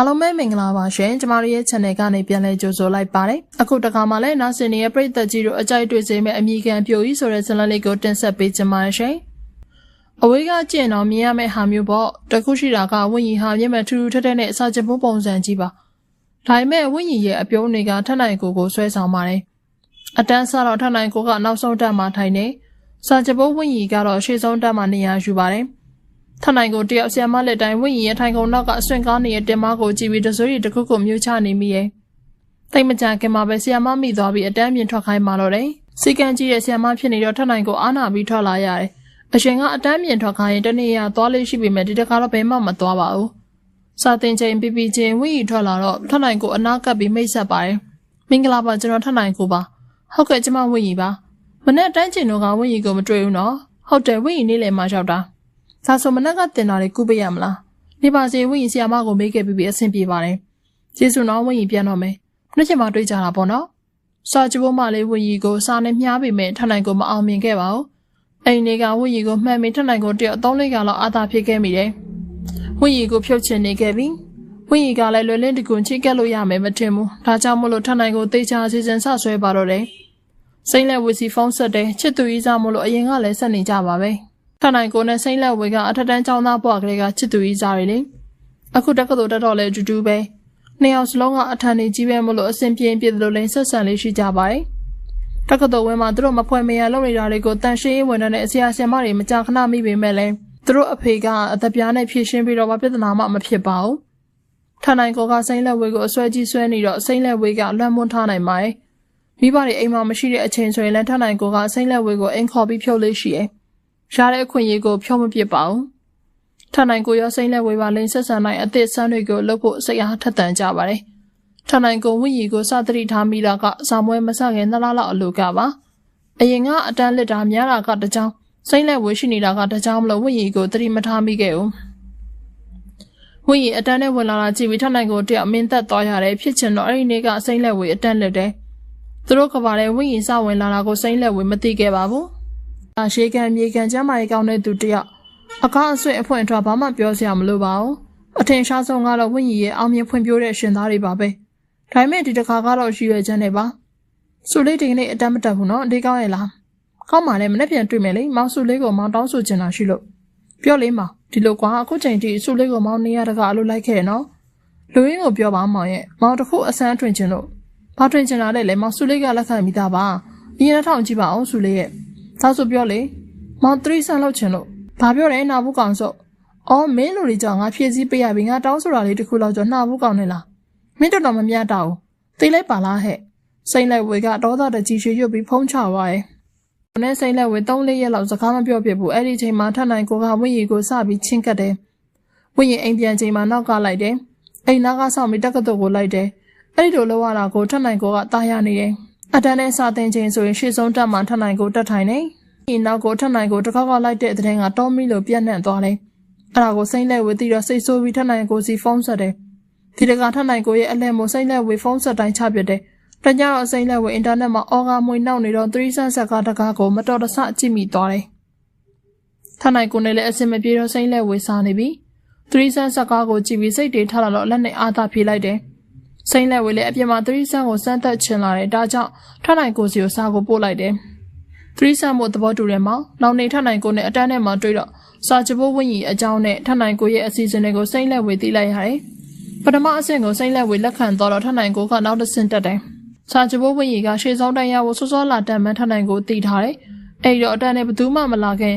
အားလုံးပဲမင်္ဂလာပါရှင်ကျမတို့ရဲ့ channel ကနေပြန်လည်ကြိုဆိုလိုက်ပါတယ်အခုတခါမှလည်းနားဆင်နေတဲ့ပရိသတ်ကြီးတို့အကြိုက်တွေ့စေမယ့်အမိခံပြိုကြီးဆိုတဲ့ဇာတ်လမ်းလေးကိုတင်ဆက်ပေးချင်ပါတယ်ရှင်အဝေးကကြည့်ရင်တော့မြင်ရမယ့်ဟာမျိုးပေါ့တခုရှိတာကဝင့်ရီဟာမျက်မှန်ထူးထူးထက်ထက်နဲ့အစာချင်ဖို့ပုံစံကြီးပါဒါပေမဲ့ဝင့်ရီရဲ့အပြုံးတွေကထက်နိုင်ကိုကိုဆွဲဆောင်ပါတယ်အတန်းစားတော့ထက်နိုင်ကိုကနောက်ဆုံးတက်မှထိုင်နေစာချင်ဖို့ဝင့်ရီကတော့ရှေ့ဆုံးတက်မှနေရာယူပါတယ် ထနိုင်ကိုတယောက်ဆီယမလက်တိုင်းဝင့်ရင်ရထိုင်ကုန်နောက်ကအဆွင့်ကားနေတဲ့တင်မကိုကြည့်ပြီးတစိုးရီတစ်ခုခုမျိုးချနေမိရဲ့တိတ်မကြခင်မှာပဲဆီယမမိသွားပြီးအတန်းမြင်ထွက်ခိုင်းมาတော့တယ်စီကံကြီးရဲ့ဆီယမဖြစ်နေတော့ထနိုင်ကိုအားနာပြီးထွက်လာရတယ်အရှင်ကအတန်းမြင်ထွက်ခိုင်းရင်တနေ့ရသွားလေးရှိပေမဲ့ဒီတခါတော့ဘယ်မှမသွားပါဘူးစာတင်ချိန်ပြပြချင်းဝင့်ရီထွက်လာတော့ထနိုင်ကိုအနာကပ်ပြီးမိတ်ဆက်ပါတယ်မင်္ဂလာပါကျွန်တော်ထနိုင်ကိုပါဟုတ်ကဲ့ကျမဝင့်ရီပါမနေ့တန်းကျင်တော့ကဝင့်ရီကိုမတွေ့ဘူးနော်ဟုတ်တယ်ဝင့်ရီနေ့လယ်မှရောက်တာ ဒါဆိုမနက်ကတင်တာလေးကုပေးရမလားနေပါစေဝင်းရင်ဆီယာမကိုမေးခဲ့ပြီးပြီးအဆင်ပြေပါတယ်ကျေးဇူးတော်ဝင်းရင်ပြန်တော့မယ်နှစ်ချက်မှတွေ့ကြတာပေါ့နော်စာကြိုးမလေးဝင်းရီကိုစာနဲ့မြားပေမဲ့ထနိုင်ကိုမအောင်မြင်ခဲ့ပါဘူးအိမ်တွေကဝင်းရီကိုမှန်မင်းထနိုင်ကိုတယောက်သုံးလေးကလောက်အာသာဖြစ်ခဲ့မိတယ်ဝင်းရီကိုဖြုတ်ချင်နေခဲ့ပြီဝင်းရီကလည်းလွယ်လင်းတကွန်ချိကက်လို့ရမယ်မထင်ဘူးဒါကြောင့်မလို့ထနိုင်ကိုတေချာစီစဉ်ဆဆွဲပါတော့တယ်စိမ့်လက်ဝစီဖုန်းဆက်တယ်ချစ်သူကြီးစားမလို့အရင်ကလည်းဆက်နေကြပါပဲ ထနိုင်ကိုနဲ့စိမ့်လက်ဝေကအထက်တန်းကျောင်းသားဘွားကလေးကချစ်သူကြီးစားရည်လေအခုတက္ကသိုလ်တက်တော့လဲအတူတူပဲနှစ်ယောက်စလုံးကအထန်နေကြီးပဲမလို့အဆင်ပြေပြေလို့လိန်ဆက်ဆံလေးရှိကြပါတယ်တက္ကသိုလ်ဝင်းမှာသူတို့မဖွဲ့မရလုပ်နေတာတွေကိုတန်ရှင်းရေးဝန်ထမ်းနဲ့အစီအစဉ်မတွေမကြာခဏမိပေမဲ့လည်းသူတို့အဖေကအသက်ပြားနဲ့ဖြည့်ရှင်းပြီးတော့ဘာပြဿနာမှမဖြစ်ပါဘူးထနိုင်ကိုကစိမ့်လက်ဝေကိုအစွဲကြီးဆွဲနေတော့စိမ့်လက်ဝေကလွှမ်းမွန်းထားနိုင်ပါတယ်မိဘတွေအိမ်မှာမရှိတဲ့အချိန်ဆိုရင်လည်းထနိုင်ကိုကစိမ့်လက်ဝေကိုအိမ်ခေါ်ပြီးဖြုတ်လေးရှိတယ် ရတဲ့အခွင့်အရေးကို ဖြောမပစ်ပါဘူးထနိုင်ကိုရောစိမ့်လက်ဝေပါလိန်ဆက်ဆံနိုင်အသစ်ဆန်းတွေကိုလှုပ်ဖို့စိတ်အားထက်သန်ကြပါတယ်ထနိုင်ကိုဝင့်ရီကိုစသတိထားမိတာကဇာမွဲမဆခင်နှစ်လလောက်အလိုကပါအရင်ကအတန်းလက်တာများတာကတကြောင်စိမ့်လက်ဝေရှိနေတာကတကြောင်မလို့ဝင့်ရီကိုသတိမထားမိခဲ့ဘူးဝင့်ရီအတန်းနဲ့ဝင်လာတာကြည့်ပြီးထနိုင်ကိုတယောက်မင်းသက်သွားရတယ်ဖြစ်ချင်တော့အဲ့ဒီနေ့ကစိမ့်လက်ဝေအတန်းလက်တယ်သူတို့ကပါလေဝင့်ရီစဝင်လာတာကိုစိမ့်လက်ဝေမသိခဲ့ပါဘူးအ ရှိကန်မြေကန်ကျမ်းမာရေးကောင်းတဲ့သူတယောက်အကားအဆွင့်အဖွင့်အထွားဘာမှပြောစရာမလိုပါဘူးအထင်ရှားဆုံးကတော့ဝင့်ရီရဲ့အောင်မြင်ဖွံ့ဖြိုးတဲ့ရှင်သားတွေပါပဲဒါပေမဲ့ဒီတစ်ခါကတော့ရှိရွယ်ချမ်းနေပါစုလေးဒီကနေ့အတမ်းမတက်ဘူးနော်အလေးကောင်းရဲ့လားကောင်းပါလေမနေ့ပြန်တွေ့မယ်လေမောင်စုလေးကိုမောင်တောင်းဆိုချင်တာရှိလို့ပြောလေးမောင်ဒီလိုကွာအခုချိန်ထိစုလေးကိုမောင်နေရတကအလိုလိုက်ခဲ့ရနော်လူရင်းကိုပြောပါမောင်ရဲ့မောင်တခုအဆန်းထွင်ချင်လို့ဘာထွင်ချင်တာလဲလေမောင်စုလေးကလက်ခံမိသားပါအရင်ထောင်ကြည့်ပါအောင်စုလေးရဲ့ ဒါဆိုပြောလေမောင်3ဆန်လောက်ချင်လို့ဘာပြောလဲနာဘူးကောင်ဆိုအော်မင်းလူတွေကြောင့်ငါဖြည့်စည်းပေးရပြီငါတောင်းဆိုတာလေးတခုလောက်ကြောနှာဘူးကောင်နေလားမင်းတော်တော်မမြတ်တော့ဘူးသိလိုက်ပါလားဟဲ့စိမ့်လိုက်ဝေကဒေါသတကြီးရွှေရွတ်ပြီးဖုံးချသွားရဲ့။နဲ့စိမ့်လိုက်ဝေ၃လေးရက်လောက်စကားမပြောပြဘူးအဲ့ဒီချိန်မှာထနိုင်ကိုကဝင့်ရီကိုစပြီးချင်းကတ်တယ်။ဝင့်ရီအိမ်ပြန်ချိန်မှာနောက်ကလိုက်တယ်။အိမ်နာကဆောင်ပြီးတက္ကသိုလ်ကိုလိုက်တယ်။အဲ့ဒီလိုလောက်ရတာကိုထနိုင်ကိုကတားရနေတယ်။ အတန်းနဲ့စာသင်ချိန်ဆိုရင်ရှေ့ဆုံးတက်မှထနိုင်ကိုတက်ထိုင်နေ။ဒီနောက်ကိုထနိုင်ကိုတစ်ခေါက်ကလိုက်တဲ့တဲ့ကတောမီလိုပြန့်နှံ့သွားတယ်။အဲ့ဒါကိုစိမ့်လိုက်ဝေသိတော့စိတ်ဆိုးပြီးထနိုင်ကိုစီဖုန်းဆက်တယ်။ဒီတကထနိုင်ကိုရဲ့အလဲမို့စိမ့်လိုက်ဝေဖုန်းဆက်တိုင်းချပြတယ်။တကြတော့စိမ့်လိုက်ဝေအင်တာနက်မှာအော်ဂါမွေနောက်နေတော့3ဆန်ဆက်ကတကားကိုမတော်တဆကြည့်မိသွားတယ်။ထနိုင်ကိုနဲ့လည်းအစင်မပြေတော့စိမ့်လိုက်ဝေစားနေပြီ။3ဆန်ဆက်ကားကိုကြည့်ပြီးစိတ်တွေထလာတော့လက်နဲ့အားသာပြေးလိုက်တယ်။ စိမ့်လိုက်ဝေလည်းအပြင်မှာ3ဆန်ကိုစမ်းသက်ချင်လာတယ်။ဒါကြောင့်ထနိုင်ကိုစီကိုစားကိုပို့လိုက်တယ်။3ဆန်မို့သဘောတူတယ်မောင်။နောက်နေထနိုင်ကိုနဲ့အတန်းနဲ့မှတွေ့တော့စာချဖို့ဝင့်ရီအကြောင်းနဲ့ထနိုင်ကိုရဲ့အစီအစဉ်တွေကိုစိမ့်လက်ဝေသိလိုက်ရတယ်။ပထမအဆင့်ကိုစိမ့်လက်ဝေလက်ခံတော့တော့ထနိုင်ကိုကနောက်တစ်ဆင့်တက်တယ်။စာချဖို့ဝင့်ရီကရှေ့ဆောင်တိုင်ရဖို့စောစောလာတန်မှန်းထနိုင်ကိုတည်ထားတယ်။အဲ့တော့အတန်းနဲ့ဘသူမှမလာခင်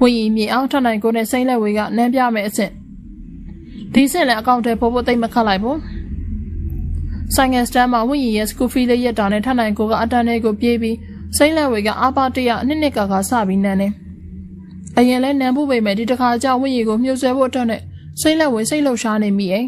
ဝင့်ရီမြေအောင်ထနိုင်ကိုနဲ့စိမ့်လက်ဝေကနမ်းပြမယ်အဆင့်ဒီဆင့်လည်းအကောင့်ထဲဖို့ဖို့တိတ်မခတ်လိုက်ဘူး။ ဆိုင်ငယ်စတန်မှာဝင့်ရီရဲ့စကူဖီလေးရက်တာနဲ့ထနိုင်ကိုကအတန်းလေးကိုပြေးပြီးစိမ့်လက်ဝေကအာပါတရနှစ်နှစ်ကကစပြီးနန်းတယ်။အရင်လဲနန်းဖို့ပေမဲ့ဒီတစ်ခါကြောင့်ဝင့်ရီကိုမြှုပ်ဆွဲဖို့အတွက်နဲ့စိမ့်လက်ဝေစိတ်လှုပ်ရှားနေမိရဲ့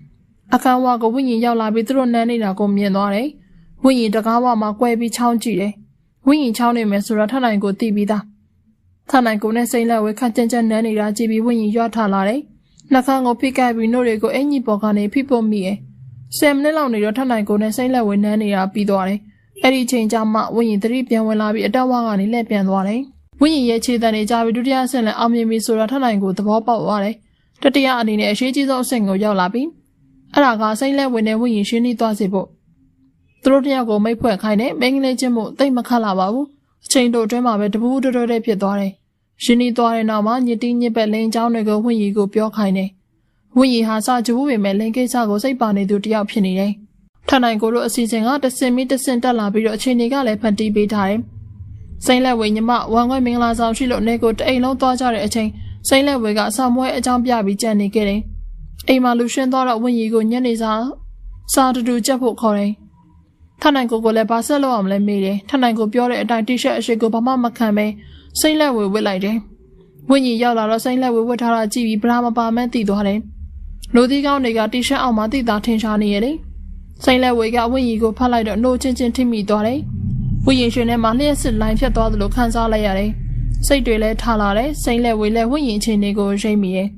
။အခန်းဝါကဝင့်ရီရောက်လာပြီးသူတို့နန်းနေတာကိုမြင်သွားတယ်။ဝင့်ရီတကားဝါမှာကွဲပြီးချောင်းကြည့်တယ်။ဝင့်ရီချောင်းနေမယ်ဆိုတော့ထနိုင်ကိုတီးပြီးသား။ထနိုင်ကိုနဲ့စိမ့်လက်ဝေခန့်ကျန်းကျန်းနန်းနေတာကြည့်ပြီးဝင့်ရီရွထလာတယ်။နှခမ်းကိုဖိကိုက်ပြီးနှုတ်တွေကိုအင်ကြီးပေါ်ကနေဖိပုတ်မိရဲ့။ ဆယ်မိနစ်လောက်နေတော့ထနိုင်ကိုနဲ့စိမ့်လက်ဝေနန်းနေတာပြီးသွားတယ်။အဲ့ဒီချိန်ကျမှဝင့်ရီသတိပြန်ဝင်လာပြီးအတက်ဝါကနေလှည့်ပြန်သွားတယ်။ဝင့်ရီရဲ့ခြေတံတွေကြားပြီးဒုတိယဆင့်လည်းအောင်မြင်ပြီဆိုတော့ထနိုင်ကိုသဘောပေါက်သွားတယ်။တတိယအနေနဲ့အရှိကြီးဆုံးအဆင့်ကိုရောက်လာပြီးအဲ့ဒါကစိတ်လက်ဝင်တဲ့ဝိညာဉ်ရှင်းနေသွားစေဖို့သူတို့တယောက်ကိုမိတ်ဖွဲ့ခိုင်းတယ်မင်းကလေးချင်းမို့တိတ်မခတ်လာပါဘူးအချိန်တိုအတွင်းမှာပဲတပူးတော်တော်တဲ့ဖြစ်သွားတယ်ရှင်းနေသွားတဲ့နောက်မှာညစ်တီးညစ်ပက်လင်းချောင်းတွေကိုဝိညာဉ်ကိုပြောခိုင်းတယ် ဝိညာဉ်ဟာစာကြဘူးပေမဲ့လင်းကိစ္စကိုစိတ်ပါနေသူတယောက်ဖြစ်နေတယ်ထနိုင်ကိုတို့အစီအစဉ်ကတစင်မီတစင်တက်လာပြီးတော့အချိန်တွေကလည်းဖန်တီးပေးထားတယ်စိမ့်လက်ဝေညမဝမ်ခွဲမင်္ဂလာဆောင်ရှိလို့နေကိုတအိမ်လုံးသွားကြတဲ့အချိန်စိမ့်လက်ဝေကဆောင်းမွဲအကြောင်းပြပြီးကြံနေခဲ့တယ်။အိမ်မှာလူရှင်းသွားတော့ဝင်းရီကိုညနေစာစာတူတူချက်ဖို့ခေါ်တယ်။ထနိုင်ကိုကိုလည်းဘာဆက်လုပ်အောင်လဲမေးတယ်။ထနိုင်ကိုပြောတဲ့အတိုင်းတီရှပ်အရှိကိုဘာမှမခံပဲစိမ့်လက်ဝေဝစ်လိုက်တယ်။ဝင်းရီရောက်လာတော့စိမ့်လက်ဝေဝစ်ထားတာကြည့်ပြီးဗလာမပါမှန်းသိသွားတယ်။ လူသီးကောင်းတွေကတီရှပ်အောက်မှာတိတာထင်ရှားနေရတယ်။စိမ့်လက်ဝေကဝင်းရီကိုဖတ်လိုက်တော့နှိုးချင်းချင်းထိမိသွားတယ်။ဝင်းရီရှင်ထဲမှာလျှက်စစ်လိုင်းဖြတ်သွားသလိုခံစားလိုက်ရတယ်။စိတ်တွေလည်းထားလာတယ်စိမ့်လက်ဝေလည်းဝင့်ရင်ချင်းတွေကိုရိမ့်မိရဲ့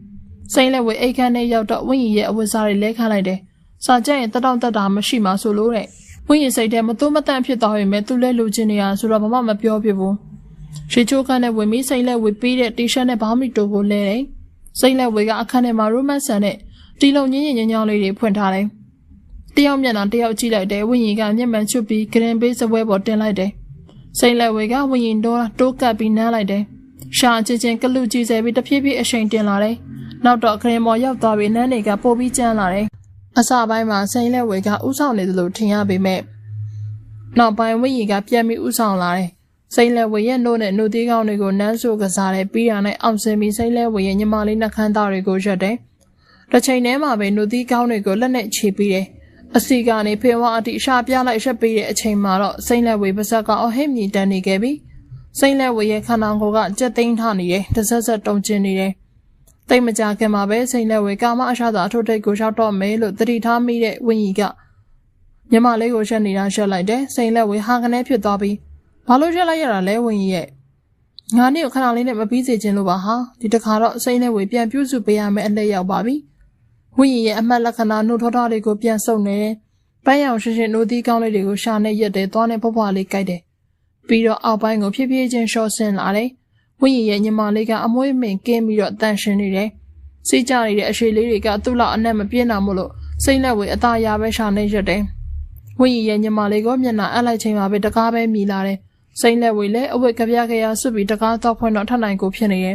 စိမ့်လက်ဝေအိတ်ခမ်းနဲ့ရောက်တော့ဝင့်ရင်ရဲ့အဝတ်စားတွေလဲခန့်လိုက်တယ်စာကြက်ရင်တတောင့်တက်တာမရှိမှဆိုလို့တဲ့ဝင့်ရင်စိတ်ထဲမသွမတန့်ဖြစ်သွားပေမဲ့သူလဲလူချင်းနေရဆိုတော့ဘာမှမပြောပြဘူးရှေချိုးခန်းနဲ့ဝင်ပြီးစိမ့်လက်ဝေပေးတဲ့တီရှပ်နဲ့ဘာမီတိုကိုလဲတယ်စိမ့်လက်ဝေကအခန်းထဲမှာရိုမန်ဆန်နဲ့ တီလုံညင်းညင်ညောင်းလေးတွေဖွင့်ထားတယ်တယောက်မျက်နှာတယောက်ကြည့်လိုက်တယ်ဝင့်ရင်ကမျက်မှန်ချွတ်ပြီးဂရင်ပေးစပွဲပေါ်တင်လိုက်တယ်စိတ်လက်ဝေကဝရင်တော့တိုးကပ်ပြီးနမ်းလိုက်တယ်။ရှာချင်းချင်းကလူကြီးစေပြီးတဖြည်းဖြည်းအရှိန်တင်လာတယ်။နောက်တော့ခရင်မော်ရောက်သွားပြီးနန်းတွေကပို့ပြီးကျန်းလာတယ်။အစပိုင်းမှာစိတ်လက်ဝေကဥဆောင်နေသလိုထင်ရပေမဲ့နောက်ပိုင်းဝရင်ကပြန်ပြီးဥဆောင်လာတယ်။စိတ်လက်ဝေရဲ့နှုတ်နဲ့နှုတ်သေးကောင်းတွေကိုနန်းဆိုကစားတယ်ပြီးရနဲ့အောင်စင်ပြီးစိတ်လက်ဝေရဲ့ညီမလေးနှက်ခမ်းသားတွေကိုရက်တယ်။ တစ်ချိန်တည်းမှာပဲနှုတ်သေးကောင်းတွေကိုလက်နဲ့ခြေပြီးတယ်။အစီကနေဖေဝါအတိရှာပြလိုက်ရက်ပေးတဲ့အချိန်မှာတော့စိမ့်လက်ဝေပါဇက်ကအော်ဟစ်မြည်တန်းနေခဲ့ပြီစိမ့်လက်ဝေရဲ့ခန္ဓာကိုယ်ကကြက်သိမ်းထနေတယ်တဆက်ဆက်တုံကျင်နေတယ်တိတ်မကြခင်မှာပဲစိမ့်လက်ဝေကာမအရှာသာအထုထိတ်ကိုရောက်တော့မယ်လို့တတိထားမိတဲ့ဝင်းကြီးကညမလေးကိုရှက်နေတာရှက်လိုက်တယ်စိမ့်လက်ဝေဟာကနေဖြစ်သွားပြီးဘာလို့ရှက်လိုက်ရတာလဲဝင်းကြီးရဲ့ငါနေ့ခဏလေးနဲ့မပြီးစေချင်လို့ပါဟာဒီတခါတော့စိမ့်လက်ဝေပြန်ပြုစုပေးရမယ်အလှည့်ရောက်ပါပြီ ဝင်းကြီးရဲ့အမှတ်လက္ခဏာနှုတ်ထောထားတွေကိုပြန်စုံနေတယ်ပန်းရောင်ရှင်းရှင်းနိုးသီးကောင်းလေးတွေကိုရှာနေရက်တယ်သွားနေဖွားဖွားလေးကြိုက်တယ်ပြီးတော့အောက်ပိုင်းကိုဖြည်းဖြည်းချင်းရှော့ဆင်းလာတယ်ဝင်းရီရဲ့ညီမလေးကအမွှေးမင်ကင်းပြီးတော့တန်ရှင်းနေတယ်စိတ်ကြနေတဲ့အရှိလေးတွေကသူ့လောက်အနက်မပြင်းတာမို့လို့စိတ်လက်ဝေအသားရပဲရှာနေရက်တယ်ဝင်းရီရဲ့ညီမလေးကမျက်နှာအပ်လိုက်ချိန်မှာပဲတကားပဲမြည်လာတယ်စိတ်လက်ဝေလည်းအဝတ်ကပြားကရဆွပြီးတကားတော့ဖွင့်တော့ထနိုင်ကိုဖြစ်နေတ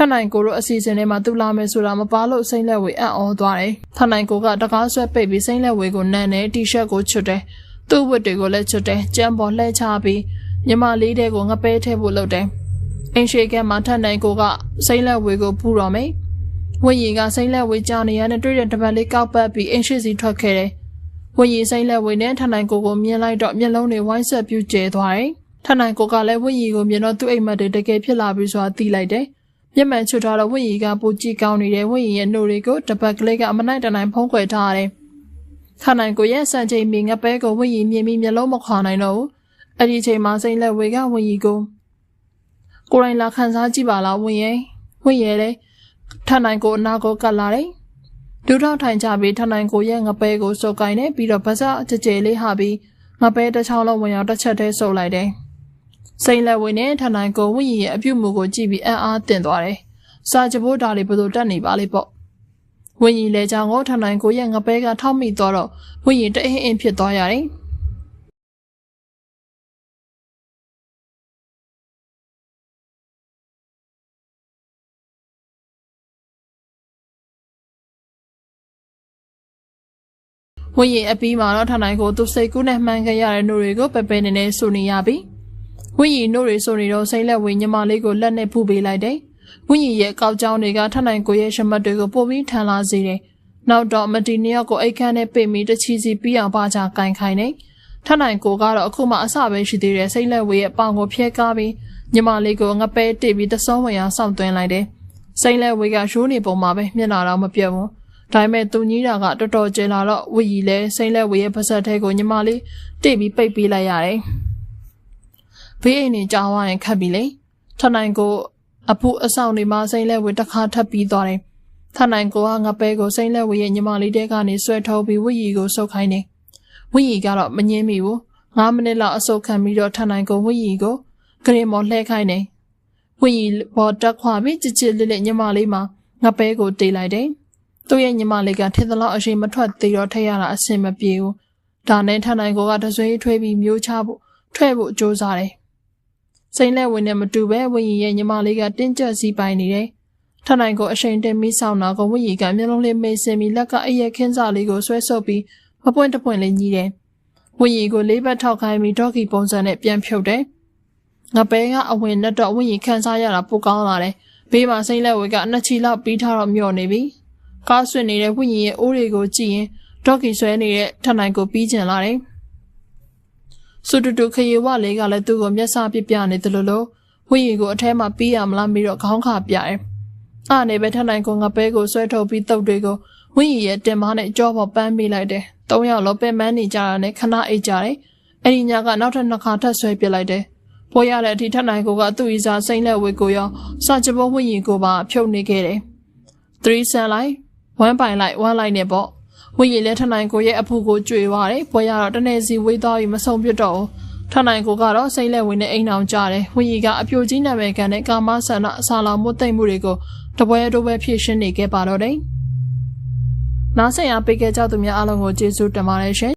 ယ်ထနိုင်ကိုတို့အစီအစဉ်ထဲမှာသူလာမယ်ဆိုတာမပါလို့စိမ့်လက်ဝေအံ့ဩသွားတယ်။ထနိုင်ကိုကတကားဆွဲပိတ်ပြီးစိမ့်လက်ဝေကိုနမ်းတယ်တီရှပ်ကိုချွတ်တယ်။သူ့ဝတ်တွေကိုလည်းချွတ်တယ်။ကြမ်းပေါ်လှဲချပြီးညီမလေးတဲ့ကိုငပဲထဲဖို့လုပ်တယ်။အင်းရှိကဲမှာထနိုင်ကိုကစိမ့်လက်ဝေကိုပူတော်မယ်။ဝင်းရီကစိမ့်လက်ဝေကြောင်နေရတဲ့တွေ့တဲ့တပတ်လေးကောက်ပတ်ပြီးအင်းရှိစီထွက်ခဲ့တယ်။ဝင်းရီစိမ့်လက်ဝေနဲ့ထနိုင်ကိုကိုမြင်လိုက်တော့မျက်လုံးတွေဝိုင်းဆက်ပြူကျဲသွားတယ်။ထနိုင်ကိုကလည်းဝင်းရီကိုမြင်တော့သူ့အိမ်မက်တွေတကယ်ဖြစ်လာပြီဆိုတာသိလိုက်တယ်။ မျက်မှန်ချွတ်ထားတော့ဝင့်ရီကပူကြည့်ကောင်းနေတဲ့ဝင့်ရီရဲ့နှုတ်တွေကိုတပတ်ကလေးကအမနိုင်တနိုင်ဖုံးကွယ်ထားရတယ်။ခနိုင်ကိုရဲ့စံချိန်မီငပဲကိုဝင့်ရီမြင်ပြီးမျက်လုံးမခွာနိုင်တော့ဘူး။အဲ့ဒီချိန်မှာစိမ့်လက်ဝေကဝင့်ရီကိုကိုရိုင်းလာခန်းစားကြည့်ပါလားဝင့်ရဲ့ဝင့်ရဲ့လေထနိုင်ကိုအနာကိုကတ်လာတယ်။ဒူထောက်ထိုင်ကြပြီးထနိုင်ကိုရဲ့ငပဲကိုစုပ်ကိုင်းနေပြီးတော့ဗစကြကြဲလေးဟာပြီးငပဲတစ်ချောင်းလုံးဝင်ရောက်တစ်ချက်တည်းစုပ်လိုက်တယ်။ စိန်လက်ဝင်းနဲ့ထနိုင်ကိုဝင့်ရီရဲ့အပြုတ်မှုကိုကြည့်ပြီးအံ့အားသင့်သွားတယ်။စာကြဖို့ဒါလေးဘယ်လိုတက်နေပါလိမ့်ပေါ့။ဝင့်ရီလည်းကြောင့်ကိုထနိုင်ကိုရဲ့ငပဲကထောက်မိတော့တော့ဝင့်ရီတအင်းအင်းဖြစ်သွားရတယ်။ဝင်းရင်အပြီးမှာတော့ထနိုင်ကိုသူစိတ်ကူးနဲ့မှန်ခဲ့ရတဲ့နှုတ်တွေကိုပယ်ပယ်နေနေဆိုနေရပြီ။ ဝင်းရီနှုတ်တွေဆိုနေတော့စိမ့်လက်ဝင်းညီမလေးကိုလက်နဲ့ဖူးပေးလိုက်တယ်။ဝင်းရီရဲ့ကောက်ကြောင်းတွေကထနိုင်ကိုရဲ့ရှမတ်တွေကိုပို့ပြီးထန်လာစေတယ်။နောက်တော့မတီနီယောက်ကိုအိတ်ခမ်းနဲ့ပိတ်ပြီးတချီစီပြီးအောင်ပါချကင်ခိုင်းတယ်။ထနိုင်ကိုကတော့အခုမှအစပဲရှိသေးတယ်စိမ့်လက်ဝင်းရဲ့ပေါင်ကိုဖျက်ကားပြီးညီမလေးကိုငပဲတိပြီးတစုံဝင်အောင်စောင့်သွင်းလိုက်တယ်။စိမ့်လက်ဝင်းကရိုးနေပုံမှာပဲမျက်နှာတော့မပြတ်ဘူး။ဒါပေမဲ့သူကြီးတာကတော်တော်ကျလာတော့ဝီကြီးလဲစိမ့်လက်ဝေရဲ့ပါဇက်ထဲကိုညီမလေးတိတ်ပြီးပိတ်ပေးလိုက်ရတယ်။ ဘေးအိမ်နေကြောင်းဝိုင်းခတ်ပြီလေထနိုင်ကိုအဖူအဆောင်တွေမှာစိမ့်လက်ဝေတစ်ခါထပ်ပြီးသွားတယ်ထနိုင်ကိုကငပဲကိုစိမ့်လက်ဝေရဲ့ညီမလေးတဲကနေဆွဲထုတ်ပြီးဝီရီကိုဆုပ်ခိုင်းတယ်ဝီရီကတော့မငင်းမိဘူး9မိနစ်လောက်အဆုပ်ခံပြီးတော့ထနိုင်ကိုဝီရီကိုဂရင်မော်လှဲခိုင်းတယ်ဝီရီပေါ်တက်ခွာပြီးချစ်ချစ်လေးလေးညီမလေးမှာငပဲကိုတေးလိုက်တယ်သူ့ရဲ့ညီမလေးကထင်သလောက်အရှိန်မထွက်သေးတော့ထည့်ရတာအဆင်မပြေဘူးဒါနဲ့ထန်နိုင်ကိုကတဆွေးထွေးပြီးမျိုးချဖို့ထွက်ဖို့ကြိုးစားတယ် စိမ့်လက်ဝင်နဲ့မတူပဲဝင်းရီရဲ့ညီမလေးကတင်းကျပ်စီးပိုင်နေတယ်ထန်နိုင်ကိုအရှိန်တင်ပြီးဆောင်တာကိုဝင်းရီကမျက်လုံးလေးမေးစင်ပြီးလက်ကအရက်ခင်းစားလေးကိုဆွဲဆုပ်ပြီးမပွင့်တပွင့်လေးညီးတယ်ဝင်းရီကိုလေးဘက်ထောက်ခိုင်းပြီးဒေါ်ကီပုံစံနဲ့ပြန်ဖြုတ်တယ်ငပဲကအဝင်နဲ့တော့ဝင်းရီခန်းစားရတာပိုကောင်းလာတယ်ဘေးမှာစိမ့်လက်ဝေကနှစ်ချီလောက်ပြီးထားတော့မျောနေပြီကားဆွင့်နေတဲ့ဝိညာဉ်ရဲ့အိုးတွေကိုကြည့်ရင်ဒေါက်ကီဆွဲနေတဲ့ထန်နိုင်ကိုပြီးကျင်လာတယ်။ စူတူတူခရီဝလေးကလည်းသူ့ကိုမျက်စာပြပြနေတယ်လို့လို့ဝိညာဉ်ကိုအထဲမှာပြီးရမလားပြီးတော့ခေါင်းခါပြတယ်။အားနေပဲထန်နိုင်ကိုငပဲကိုဆွဲထုတ်ပြီးတုပ်တွေကိုဝိညာဉ်ရဲ့တင်မားနဲ့ကြောပေါ်ပန်းပေးလိုက်တယ်။သုံးယောက်လောပင်မန်းနေကြတာနဲ့ခဏအိတ်ကြတယ်။အဲ့ဒီညကနောက်ထပ်နှစ်ခါထပ်ဆွဲပစ်လိုက်တယ်။ပေါ်ရတဲ့အထိထန်နိုင်ကိုကသူ့ဤစားစိမ့်လက်ဝေကိုရောစာချဘောဝိညာဉ်ကိုပါဖြုတ်နေခဲ့တယ်။3ဆန်လိုက်ဝမ်းပိုင်လိုက်ဝမ်းလိုက်နဲ့ပေါ့ ဝိရည်လဲထနိုင်ကိုရဲ့အဖူကိုကြွေသွားတယ်ပွဲရတော့တနေ့စီဝေးသွားပြီးမဆုံးပြတ်တော့ဘူးထနိုင်ကိုကတော့စိမ့်လက်ဝင်နဲ့အိမ်အောင်ကြတယ်ဝိရည်ကအပြိုကြီးနာမည်ကန်တဲ့ကာမဆန္ဒအစာလောင်မှုသိမ့်မှုတွေကိုတပွဲတိုးပဲဖြည့်ရှင်းနေခဲ့ပါတော့တယ်နားဆင်ရပေးခဲ့ကြသူများအားလုံးကိုကျေးဇူးတင်ပါတယ်ရှင်